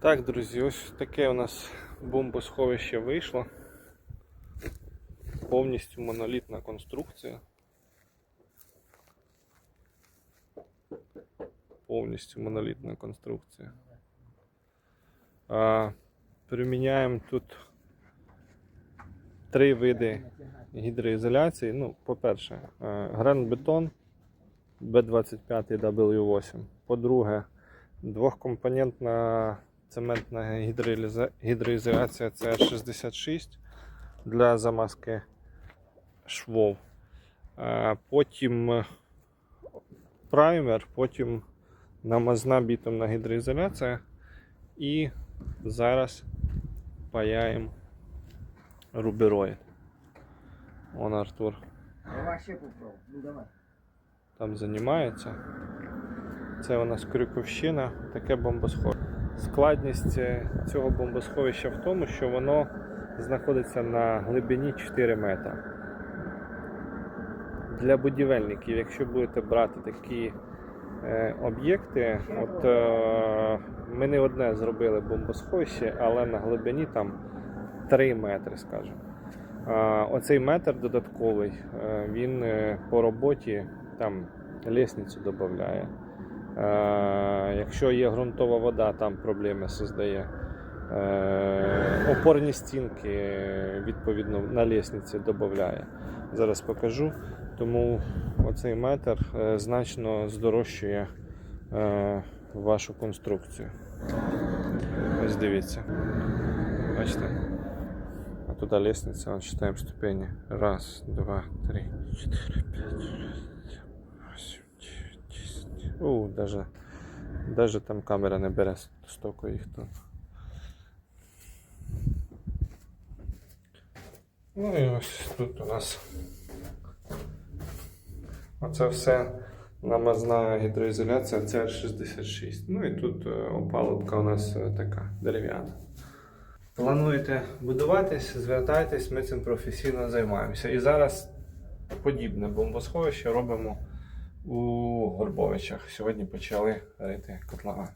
Так, друзі, ось таке у нас бомбосховище вийшло. Повністю монолітна конструкція. Повністю монолітна конструкція. А, приміняємо тут три види гідроізоляції. Ну, по-перше, е, гранбетон B25 W8. По-друге, двохкомпонентна цементна гідроізоляція CR66 для замазки швов. Е, Потім праймер, потім намазна бітумна гідроізоляція. І зараз паяємо рубероїд. Вон Артур Давай ще попробуй. Ну давай. там займається. Це у нас Крюковщина, таке бомбосховище. Складність е, цього бомбосховища в тому, що воно знаходиться на глибині 4 метри. Для будівельників, якщо будете брати такі е, об'єкти, от е, ми не одне зробили бомбосховище, але на глибині там 3 метри, скажімо. А, Оцей метр додатковий, е, він е, по роботі там лісницю додає. Якщо є ґрунтова вода, там проблеми создає. Е, Опорні стінки е, відповідно на лісниці додає. Зараз покажу. Тому оцей метр е, значно здорожчує е, вашу конструкцію. Ось дивіться. Бачите? А туда лестница, вот считаем ступени. Раз, два, три, четыре, пять, девять, У, даже, даже там камера не бере столько їх тут. Ну і ось тут у нас оце все намазна гідроізоляція CR66. Ну і тут е, опалубка у нас е, така дерев'яна. Плануєте будуватись, звертайтесь, ми цим професійно займаємося. І зараз подібне бомбосховище робимо у Горбовичах. Сьогодні почали рити котлован.